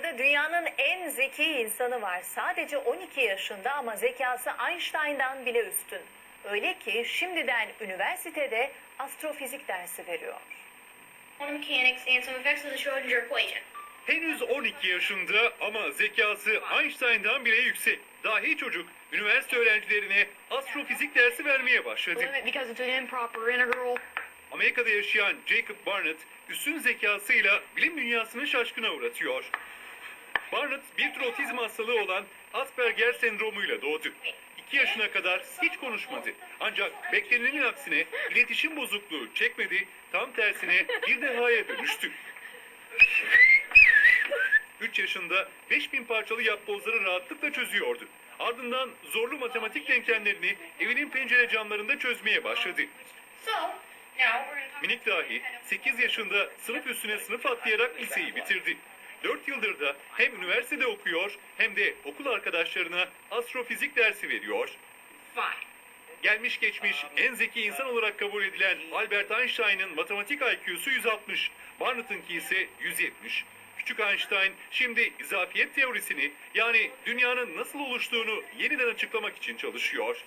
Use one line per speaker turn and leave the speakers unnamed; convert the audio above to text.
Sırada dünyanın en zeki insanı var. Sadece 12 yaşında ama zekası Einstein'dan bile üstün. Öyle ki şimdiden üniversitede astrofizik dersi veriyor.
Henüz 12 yaşında ama zekası Einstein'dan bile yüksek. Dahi çocuk üniversite öğrencilerine astrofizik dersi vermeye başladı. Amerika'da yaşayan Jacob Barnett üstün zekasıyla bilim dünyasını şaşkına uğratıyor. Barnett bir tür otizm hastalığı olan Asperger sendromuyla doğdu. 2 yaşına kadar hiç konuşmadı. Ancak beklenenin aksine iletişim bozukluğu çekmedi, tam tersine bir dehaya dönüştü. 3 yaşında 5000 parçalı yapbozları rahatlıkla çözüyordu. Ardından zorlu matematik denklemlerini evinin pencere camlarında çözmeye başladı. Minik dahi 8 yaşında sınıf üstüne sınıf atlayarak liseyi bitirdi. 4 yıldır da hem üniversitede okuyor hem de okul arkadaşlarına astrofizik dersi veriyor. Gelmiş geçmiş en zeki insan olarak kabul edilen Albert Einstein'ın matematik IQ'su 160, Barnett'ınki ise 170. Küçük Einstein şimdi izafiyet teorisini yani dünyanın nasıl oluştuğunu yeniden açıklamak için çalışıyor.